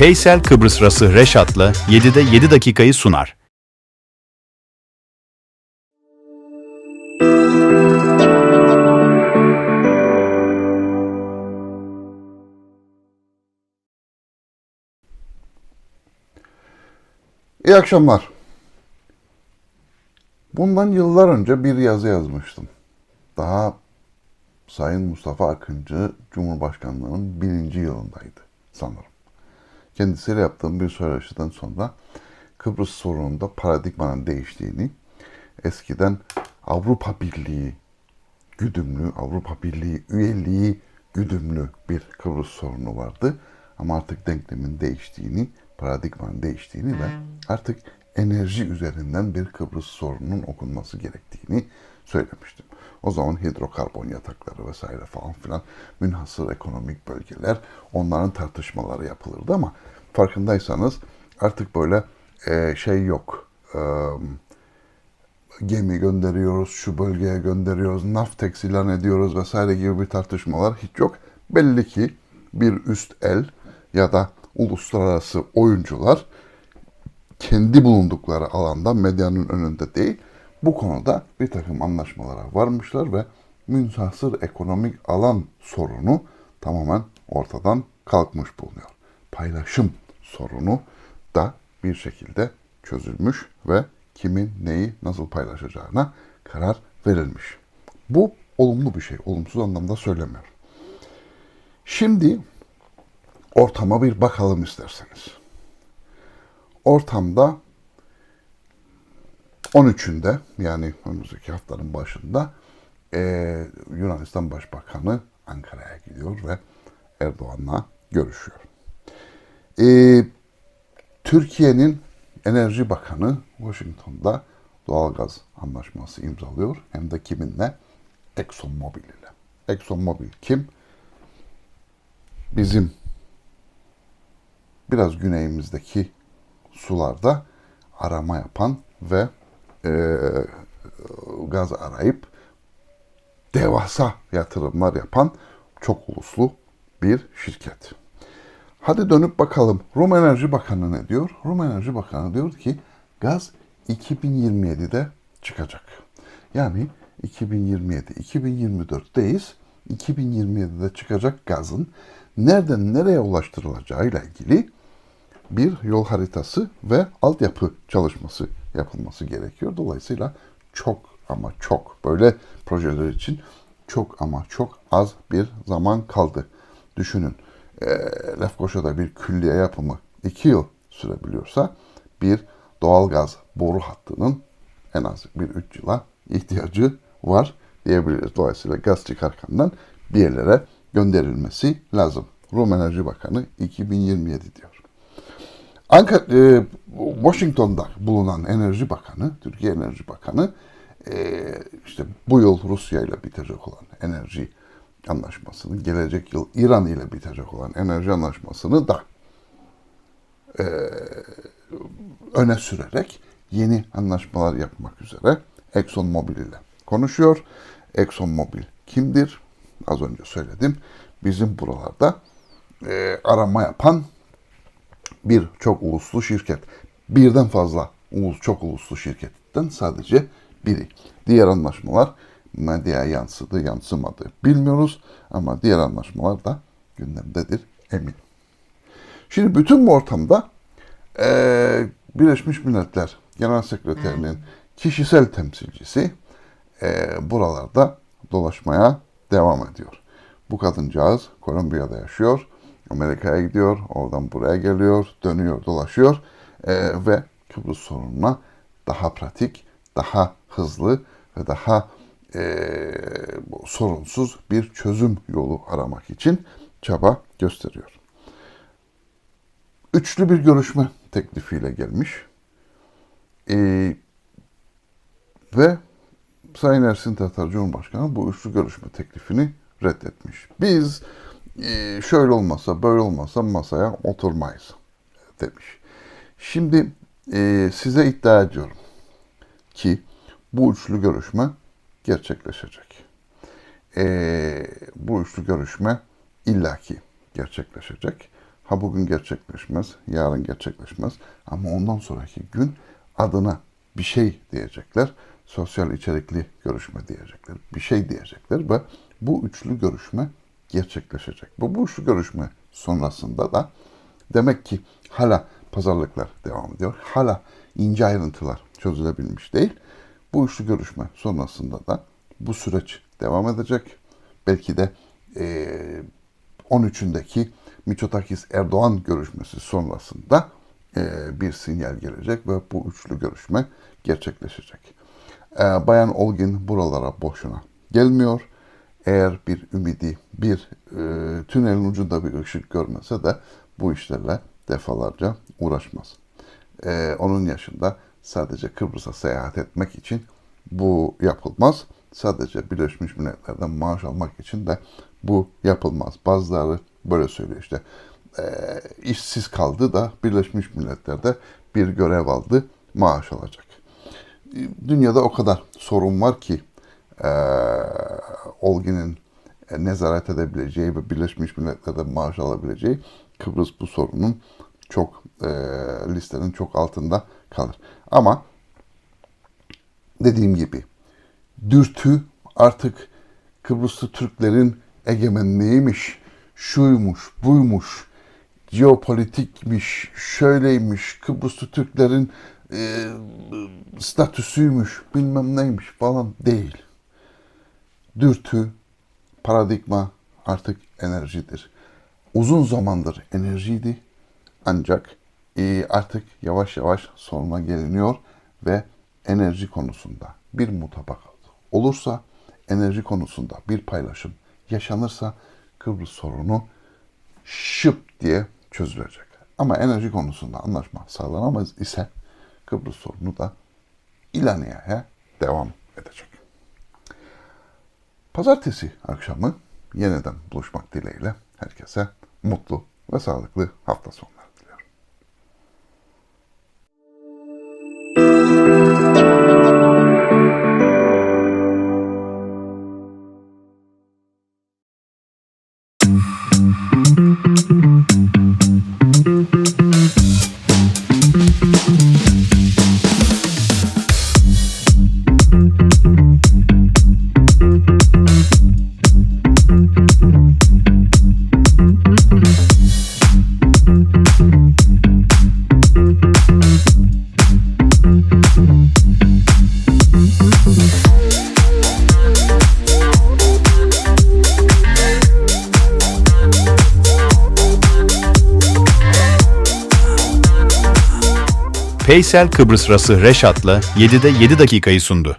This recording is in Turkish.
Paysel Kıbrıs Rası Reşat'la 7'de 7 dakikayı sunar. İyi akşamlar. Bundan yıllar önce bir yazı yazmıştım. Daha Sayın Mustafa Akıncı Cumhurbaşkanlığının birinci yılındaydı sanırım. Kendisiyle yaptığım bir söyleşiden sonra Kıbrıs sorununda paradigmanın değiştiğini, eskiden Avrupa Birliği güdümlü, Avrupa Birliği üyeliği güdümlü bir Kıbrıs sorunu vardı. Ama artık denklemin değiştiğini, paradigmanın değiştiğini ve artık enerji üzerinden bir Kıbrıs sorununun okunması gerektiğini söylemiştim. O zaman hidrokarbon yatakları vesaire falan filan münhasır ekonomik bölgeler onların tartışmaları yapılırdı ama farkındaysanız artık böyle e, şey yok. E, gemi gönderiyoruz, şu bölgeye gönderiyoruz, naftex ilan ediyoruz vesaire gibi bir tartışmalar hiç yok. Belli ki bir üst el ya da uluslararası oyuncular kendi bulundukları alanda medyanın önünde değil bu konuda bir takım anlaşmalara varmışlar ve münhasır ekonomik alan sorunu tamamen ortadan kalkmış bulunuyor. Paylaşım sorunu da bir şekilde çözülmüş ve kimin neyi nasıl paylaşacağına karar verilmiş. Bu olumlu bir şey. Olumsuz anlamda söylemiyorum. Şimdi ortama bir bakalım isterseniz. Ortamda 13'ünde yani önümüzdeki haftanın başında eee, Yunanistan Başbakanı Ankara'ya gidiyor ve Erdoğan'la görüşüyor. Eee, Türkiye'nin Enerji Bakanı Washington'da doğalgaz anlaşması imzalıyor. Hem de kiminle? ExxonMobil ile. ExxonMobil kim? Bizim biraz güneyimizdeki sularda arama yapan ve e, gaz arayıp devasa yatırımlar yapan çok uluslu bir şirket. Hadi dönüp bakalım. Rum Enerji Bakanı ne diyor? Rum Enerji Bakanı diyor ki gaz 2027'de çıkacak. Yani 2027, 2024'teyiz. 2027'de çıkacak gazın nereden nereye ulaştırılacağıyla ilgili bir yol haritası ve altyapı çalışması yapılması gerekiyor. Dolayısıyla çok ama çok böyle projeler için çok ama çok az bir zaman kaldı. Düşünün e, Lefkoşa'da bir külliye yapımı 2 yıl sürebiliyorsa bir doğalgaz boru hattının en az bir 3 yıla ihtiyacı var diyebiliriz. Dolayısıyla gaz çıkarkandan bir yerlere gönderilmesi lazım. Rum Enerji Bakanı 2027 diyor. Ankara, e, Washington'da bulunan Enerji Bakanı, Türkiye Enerji Bakanı, e, işte bu yıl Rusya ile bitecek olan enerji anlaşmasını, gelecek yıl İran ile bitecek olan enerji anlaşmasını da e, öne sürerek yeni anlaşmalar yapmak üzere ExxonMobil ile konuşuyor. ExxonMobil kimdir? Az önce söyledim. Bizim buralarda e, arama yapan bir çok uluslu şirket. Birden fazla ulus, çok uluslu şirketten sadece biri. Diğer anlaşmalar medyaya yansıdı, yansımadı bilmiyoruz ama diğer anlaşmalar da gündemdedir emin. Şimdi bütün bu ortamda eee, Birleşmiş Milletler Genel Sekreterinin kişisel temsilcisi eee, buralarda dolaşmaya devam ediyor. Bu kadıncağız Kolombiya'da yaşıyor. Amerika'ya gidiyor, oradan buraya geliyor, dönüyor, dolaşıyor eee, ve Kıbrıs sorununa daha pratik, daha hızlı ve daha eee, sorunsuz bir çözüm yolu aramak için çaba gösteriyor. Üçlü bir görüşme teklifiyle gelmiş. Eee, ve Sayın Ersin Tatar Cumhurbaşkanı bu üçlü görüşme teklifini reddetmiş. Biz eee, şöyle olmasa böyle olmasa masaya oturmayız demiş. Şimdi eee, size iddia ediyorum ki bu üçlü görüşme gerçekleşecek. Eee, bu üçlü görüşme illaki gerçekleşecek. Ha bugün gerçekleşmez, yarın gerçekleşmez ama ondan sonraki gün adına bir şey diyecekler. Sosyal içerikli görüşme diyecekler. Bir şey diyecekler ve bu üçlü görüşme gerçekleşecek. Bu, bu üçlü görüşme sonrasında da demek ki hala pazarlıklar devam ediyor. Hala ince ayrıntılar çözülebilmiş değil. Bu üçlü görüşme sonrasında da bu süreç devam edecek. Belki de eee 13'ündeki Mitsotakis Erdoğan görüşmesi sonrasında eee, bir sinyal gelecek ve bu üçlü görüşme gerçekleşecek. Eee, Bayan Olgin buralara boşuna gelmiyor. Eğer bir ümidi, bir eee, tünelin ucunda bir ışık görmese de bu işlerle defalarca uğraşmaz. Eee, onun yaşında sadece Kıbrıs'a seyahat etmek için bu yapılmaz. Sadece Birleşmiş Milletler'den maaş almak için de bu yapılmaz. Bazıları böyle söylüyor işte. eee, işsiz kaldı da Birleşmiş Milletler'de bir görev aldı, maaş alacak. Dünyada o kadar sorun var ki Olgin'in e, nezaret edebileceği ve Birleşmiş Milletler'de maaş alabileceği Kıbrıs bu sorunun çok eee, listenin çok altında kalır. Ama dediğim gibi dürtü artık Kıbrıslı Türklerin egemenliğiymiş, şuymuş, buymuş, jeopolitikmiş, şöyleymiş, Kıbrıslı Türklerin e, statüsüymüş, bilmem neymiş falan değil. Dürtü, paradigma artık enerjidir. Uzun zamandır enerjiydi ancak e, artık yavaş yavaş sonuna geliniyor ve enerji konusunda bir mutabakat olursa, enerji konusunda bir paylaşım yaşanırsa Kıbrıs sorunu şıp diye çözülecek. Ama enerji konusunda anlaşma sağlanamaz ise Kıbrıs sorunu da ilaniyeye devam edecek. Pazartesi akşamı yeniden buluşmak dileğiyle herkese mutlu ve sağlıklı hafta sonları Paysel Kıbrıs Rası Reşat'la 7'de 7 dakikayı sundu.